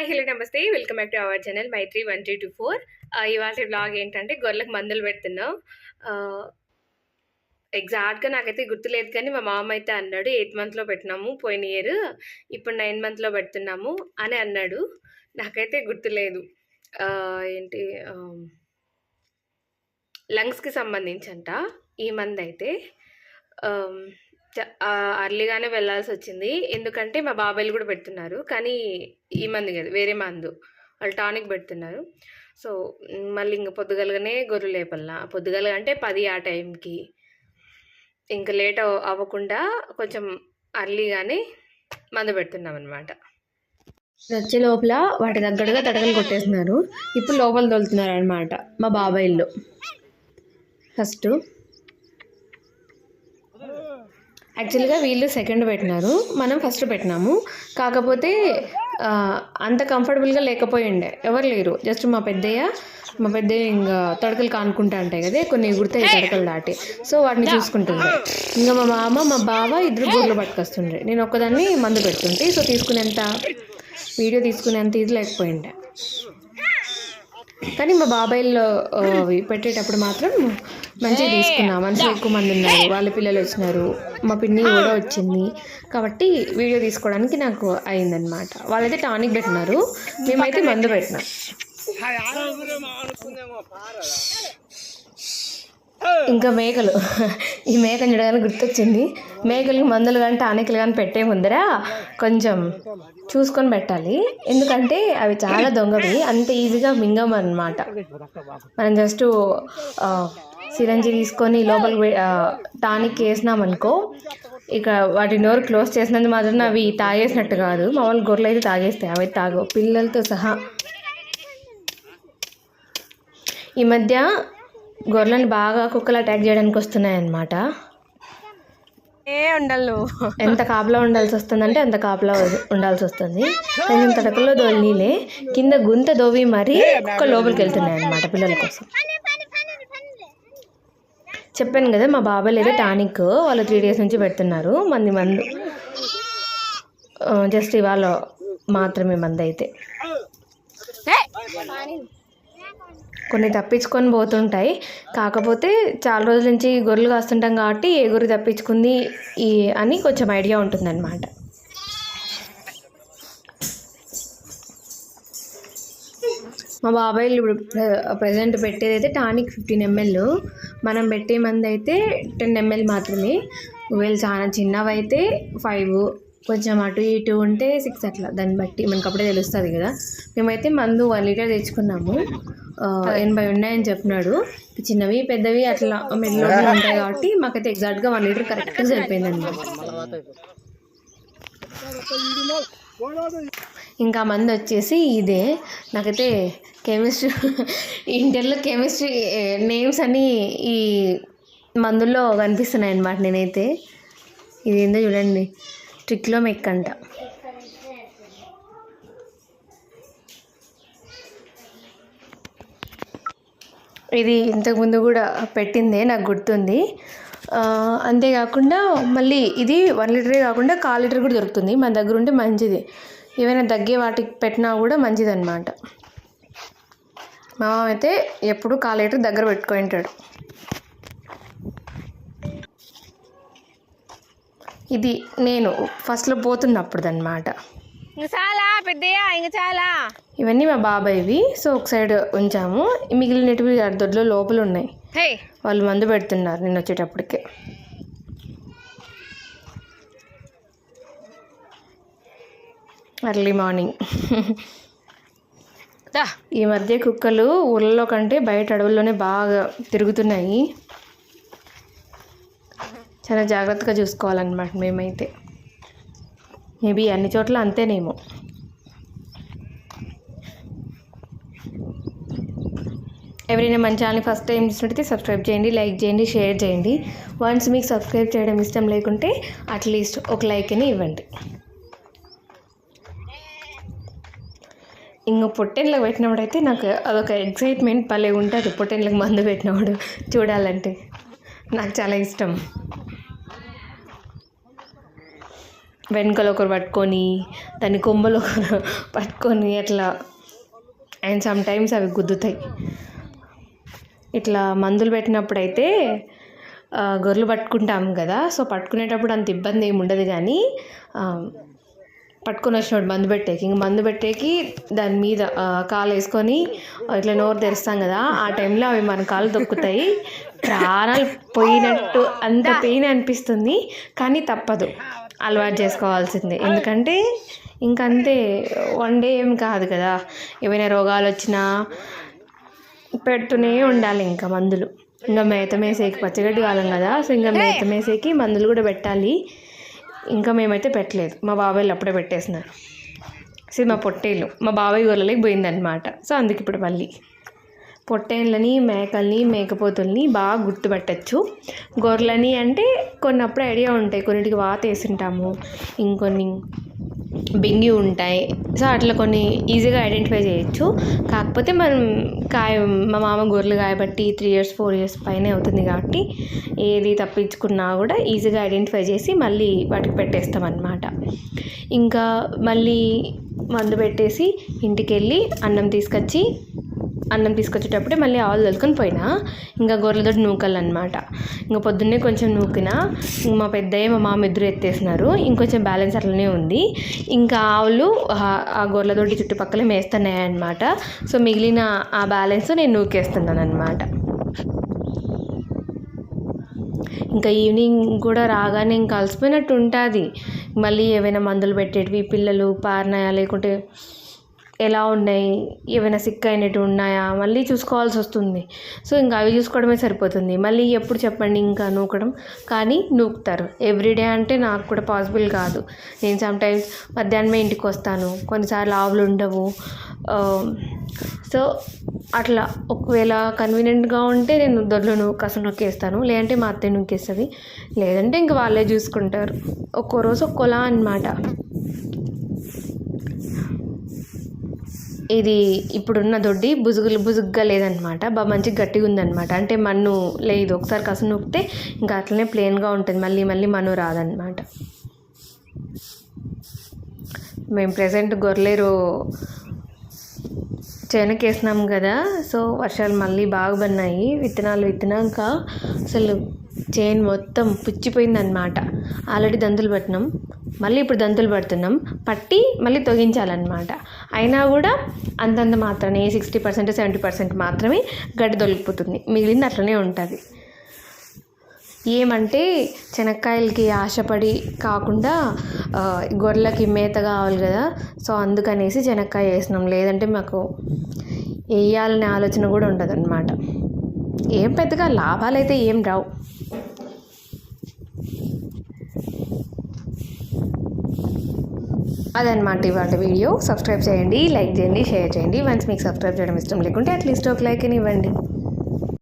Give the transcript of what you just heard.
Hi hello namaste. Welcome back to our channel Maitri one three two four ఇవాళ blog ఏంటంటే గొర్రెలకు మందులు పెడుతున్నాం. ఎగ్జాక్ట్గా నాకైతే గుర్తులేదు కానీ మా మామ అయితే అన్నాడు ఎయిత్ మంత్లో పెట్టినాము పోయిన ఇయర్ ఇప్పుడు నైన్ మంత్లో పెడుతున్నాము అని అన్నాడు. నాకైతే గుర్తులేదు. ఏంటి లంగ్స్కి సంబంధించంట ఈ మంది అయితే అర్లీగానే వెళ్ళాల్సి వచ్చింది ఎందుకంటే మా బాబాయిలు కూడా పెడుతున్నారు. కానీ ఈ మందు కాదు వేరే మందు. వాళ్ళు టానిక్ పెడుతున్నారు. సో మళ్ళీ ఇంక పొద్దుగలగానే గొర్రెలు లేపల్లా. పొద్దుగల అంటే పది ఆ టైంకి. ఇంకా లేట్ అవ్వకుండా కొంచెం అర్లీగానే మందు పెడుతున్నాం అనమాట వచ్చే లోపల వాటి దగ్గరగా తడకలు కొట్టేస్తున్నారు. ఇప్పుడు లోపల తోలుతున్నారు అనమాట మా బాబాయిల్లో ఫస్ట్ యాక్చువల్గా వీళ్ళు సెకండ్ పెట్టినారు. మనం ఫస్ట్ పెట్టినాము. కాకపోతే అంత కంఫర్టబుల్గా లేకపోయిండే ఎవరు లేరు. జస్ట్ మా పెద్దయ్య మా పెద్దయ్య ఇంకా తడకలు కానుకుంటా ఉంటాయి కదా. కొన్ని ఎగురుతాయి తడకలు దాటి. సో వాటిని చూసుకుంటుండే. ఇంకా మా మామ మా బావ ఇద్దరు గొర్రెలు పట్టుకొస్తుండ్రే నేను ఒక్కదాన్ని మందు పెడుతుంటే. సో తీసుకునేంత వీడియో తీసుకునేంత ఇది లేకపోయిండే కానీ మా బాబాయిల్లో పెట్టేటప్పుడు మాత్రం మంచిగా తీసుకున్నా. మనుషులు ఎక్కువ మంది ఉన్నారు. వాళ్ళ పిల్లలు వచ్చినారు. మా పిన్ని కూడా వచ్చింది. కాబట్టి వీడియో తీసుకోవడానికి నాకు అయిందనమాట వాళ్ళైతే టానిక్ పెట్టినారు. మేమైతే మందు పెట్టినాం. ఇంకా మేకలు. ఈ మేకను చూడగానే గుర్తొచ్చింది. మేకలకి మందులు కానీ టానికలు కానీ పెట్టే ముందర కొంచెం చూసుకొని పెట్టాలి. ఎందుకంటే అవి చాలా దొంగవి. అంత ఈజీగా మింగం అనమాట మనం జస్ట్ సిరంజి తీసుకొని లోపలికి టానిక్ వేసినామనుకో ఇక వాటి నోరు క్లోజ్ చేసినందుకు మాత్రం అవి తాగేసినట్టు కాదు. మామూలు గొర్రెలు అయితే తాగేస్తాయి. అవి తాగవు. పిల్లలతో సహా. ఈ మధ్య గొర్రెలను బాగా కుక్కలు అటాక్ చేయడానికి వస్తున్నాయి ఏ ఉండాలి ఎంత కాపలా ఉండాల్సి వస్తుందంటే అంత కాపలా ఉండాల్సి వస్తుంది. కొంచెం తడకల్లో దోలినీలే కింద గుంత దోవి మరీ కుక్క లోపలికి వెళ్తున్నాయి అన్నమాట పిల్లల కోసం. చెప్పాను కదా మా బాబాయ్ ఏదో టానిక్ వాళ్ళు త్రీ డేస్ నుంచి పెడుతున్నారు మంది మందు. జస్ట్ ఇవాళ మాత్రమే మంది అయితే కొన్ని తప్పించుకొని పోతుంటాయి. కాకపోతే చాలా రోజుల నుంచి గొర్రెలు కాస్తుంటాం కాబట్టి ఏ గొర్రె తప్పించుకుంది ఈ అని కొంచెం ఐడియా ఉంటుందన్నమాట. మా బాబాయ్లు ఇప్పుడు ప్రజెంట్ పెట్టేది అయితే టానిక్ ఫిఫ్టీన్ ఎంఎల్. మనం పెట్టే మంది అయితే టెన్ ఎంఎల్ మాత్రమే. ఒకవేళ చాలా చిన్నవైతే ఫైవ్. కొంచెం అటు ఇటు ఉంటే సిక్స్ అట్లా. దాన్ని బట్టి మనకు అప్పుడే తెలుస్తుంది కదా. మేమైతే మందు వన్ లీటర్ తెచ్చుకున్నాము. ఎనభై ఉన్నాయని చెప్పినాడు. చిన్నవి పెద్దవి అట్లా మెల్లో ఉంటాయి కాబట్టి మాకైతే ఎగ్జాక్ట్గా వన్ లీటర్ కరెక్ట్గా సరిపోయింది అనమాట ఇంకా మంది వచ్చేసి ఇదే. నాకైతే కెమిస్ట్రీ ఇంటర్లో కెమిస్ట్రీ నేమ్స్ అన్నీ ఈ మందుల్లో కనిపిస్తున్నాయి అన్నమాట నేనైతే. ఇది ఏందో చూడండి. ట్రిక్లో మెక్ అంట ఇది ఇంతకుముందు కూడా పెట్టిందే నాకు గుర్తుంది. అంతేకాకుండా మళ్ళీ ఇది వన్ లీటరే కాకుండా కాల్ లీటర్ కూడా దొరుకుతుంది. మన దగ్గర ఉంటే మంచిది. ఏమైనా తగ్గే వాటికి పెట్టినా కూడా మంచిది అనమాట మా మామ అయితే ఎప్పుడు కాల్ లీటర్ దగ్గర పెట్టుకొని ఉంటాడు. ఇది నేను ఫస్ట్లో పోతున్నప్పుడు అనమాట ఇంక చాలా పెద్దయ్యా ఇంక చాలా. ఇవన్నీ మా బాబాయ్వి. సో ఒక సైడ్ ఉంచాము. మిగిలినటివి దొడ్లో లోపల ఉన్నాయి హే. వాళ్ళు మందు పెడుతున్నారు నేను వచ్చేటప్పటికే. ఎర్లీ మార్నింగ్ ఈ మధ్య కుక్కలు ఊళ్ళలో కంటే బయట అడవుల్లోనే బాగా తిరుగుతున్నాయి. చాలా జాగ్రత్తగా చూసుకోవాలన్నమాట మేమైతే. మేబీ అన్ని చోట్ల అంతేనేమో. ఎవరైనా మన ఛానల్ ఫస్ట్ టైం చూసినట్టయితే సబ్స్క్రైబ్ చేయండి లైక్ చేయండి షేర్ చేయండి. వన్స్ మీకు సబ్స్క్రైబ్ చేయడం ఇష్టం లేకుంటే అట్లీస్ట్ ఒక లైక్ అని ఇవ్వండి. ఇంక పొట్టెన్లకు పెట్టినప్పుడు అయితే నాకు అదొక ఎక్సైట్మెంట్ భలే ఉంటుంది పొట్టెన్లకు మందు పెట్టినప్పుడు చూడాలంటే. నాకు చాలా ఇష్టం. వెనకలు ఒకరు పట్టుకొని దాని కొమ్మలు ఒకరు పట్టుకొని అట్లా. అండ్ సమ్ టైమ్స్ అవి గుద్దుతాయి. ఇట్లా మందులు పెట్టినప్పుడైతే గొర్రెలు పట్టుకుంటాం కదా సో పట్టుకునేటప్పుడు అంత ఇబ్బంది ఏమి ఉండదు కానీ పట్టుకొని వచ్చినప్పుడు మందు పెట్టేకి. ఇంక మందు పెట్టేకి దాని మీద కాలు వేసుకొని ఇట్లా నోరు తెరుస్తాం కదా ఆ టైంలో అవి మన కాలు దొక్కుతాయి ప్రాణాలు పోయినట్టు అంత పెయిన్ అనిపిస్తుంది కానీ తప్పదు. అలవాటు చేసుకోవాల్సిందే. ఎందుకంటే ఇంకంతే వన్ డే ఏం కాదు కదా. ఏమైనా రోగాలు వచ్చినా పెడుతూనే ఉండాలి ఇంకా మందులు. ఇంకా మేత మేసేకి పచ్చగడ్డి కాలం కదా సో ఇంకా మేత మేసేకి మందులు కూడా పెట్టాలి. ఇంకా మేమైతే పెట్టలేదు. మా బాబాయ్లు అప్పుడే పెట్టేసినారు. సో మా పొట్టేళ్ళు మా బాబాయ్ గొర్రెలకి పోయిందనమాట సో అందుకు ఇప్పుడు మళ్ళీ. పొట్టేళ్ళని మేకల్ని మేకపోతుల్ని బాగా గుర్తుపట్టచ్చు. గొర్రెలని అంటే కొన్నప్పుడు ఐడియా ఉంటాయి. కొన్నిటికి వాత వేసింటాము. ఇంకొన్ని బింగి ఉంటాయి. సో అట్లా కొన్ని ఈజీగా ఐడెంటిఫై చేయొచ్చు. కాకపోతే మనం కాయ మా మామ గొర్రెలు కాయబట్టి త్రీ ఇయర్స్ ఫోర్ ఇయర్స్ పైన అవుతుంది కాబట్టి ఏది తప్పించుకున్నా కూడా ఈజీగా ఐడెంటిఫై చేసి మళ్ళీ వాటికి పెట్టేస్తాం అన్నమాట ఇంకా మళ్ళీ మందు పెట్టేసి ఇంటికి వెళ్ళి అన్నం తీసుకొచ్చి అన్నం తీసుకొచ్చేటప్పుడే మళ్ళీ ఆవులు తొలుకొని పోయినా. ఇంకా గొర్రెలతోటి నూకలు అనమాట ఇంకా పొద్దున్నే కొంచెం నూకిన. ఇంక మా పెద్దయ్య మా మామ ఇద్దరు ఎత్తేసినారు. ఇంకొంచెం బ్యాలెన్స్ అట్లనే ఉంది. ఇంకా ఆవులు ఆ- గొర్రెలతోటి చుట్టుపక్కల మేస్తున్నాయి అనమాట సో మిగిలిన ఆ బ్యాలెన్స్ నేను నూకేస్తున్నాను అనమాట ఇంకా ఈవినింగ్ కూడా రాగానే ఇంకా అలసిపోయినట్టు ఉంటుంది. మళ్ళీ ఏవైనా మందులు పెట్టేటివి పిల్లలు పారినాయా లేకుంటే ఎలా ఉన్నాయి? ఏమైనా సిక్ అయినట్టు ఉన్నాయా? మళ్ళీ చూసుకోవాల్సి వస్తుంది. సో ఇంకా అవి చూసుకోవడమే సరిపోతుంది. మళ్ళీ ఎప్పుడు చెప్పండి ఇంకా నూకడం. కానీ నూకుతారు. ఎవ్రీడే అంటే నాకు కూడా పాసిబుల్ కాదు. నేను సమ్టైమ్స్ మధ్యాహ్నమే ఇంటికి వస్తాను. కొన్నిసార్లు ఆవులు ఉండవు. సో అట్లా ఒకవేళ కన్వీనియంట్గా ఉంటే నేను దొడ్లను కసం నొక్కేస్తాను లేదంటే మా అత్తయ్య నొక్కేస్తుంది లేదంటే ఇంక వాళ్ళే చూసుకుంటారు. ఒక్కో రోజు ఒక్కోలా అనమాట ఇది ఇప్పుడున్న దొడ్డి బుజుగులు బుజుగ్గా లేదనమాట. బాగా మంచిగా గట్టిగా ఉందన్నమాట అంటే మన్ను లేదు. ఒకసారి కసు నొక్కితే ఇంకా అట్లనే ప్లెయిన్గా ఉంటుంది. మళ్ళీ మళ్ళీ మన్ను రాదనమాట. మేము ప్రజెంట్ గొర్రెలేరు చేనకేసినాం కదా. సో వర్షాలు మళ్ళీ బాగా పడినాయి. విత్తనాలు విత్తినాక అసలు చేను మొత్తం పుచ్చిపోయిందనమాట. ఆల్రెడీ దందులు పట్టినాం. మళ్ళీ ఇప్పుడు దంతులు పడుతున్నాం. పట్టి మళ్ళీ తొగించాలన్నమాట. అయినా కూడా అంతంత మాత్రమే సిక్స్టీ పర్సెంట్ సెవెంటీ పర్సెంట్ మాత్రమే గడ్డి దొరికిపోతుంది మిగిలింది అట్లనే ఉంటుంది. ఏమంటే శనక్కాయలకి ఆశపడి కాకుండా గొర్రెలకి మేత కావాలి కదా. సో అందుకనేసి శనక్కాయ వేసినాం. లేదంటే మాకు వేయాలనే ఆలోచన కూడా ఉండదు అనమాట ఏం పెద్దగా లాభాలు అయితే ఏం రావు. అదనమాట ఇవాళ వీడియో. సబ్స్క్రైబ్ చేయండి లైక్ చేయండి షేర్ చేయండి. వన్స్ మీకు సబ్స్క్రైబ్ చేయడం ఇష్టం లేకుంటే అట్లీస్ట్ ఒక లైక్ అని ఇవ్వండి.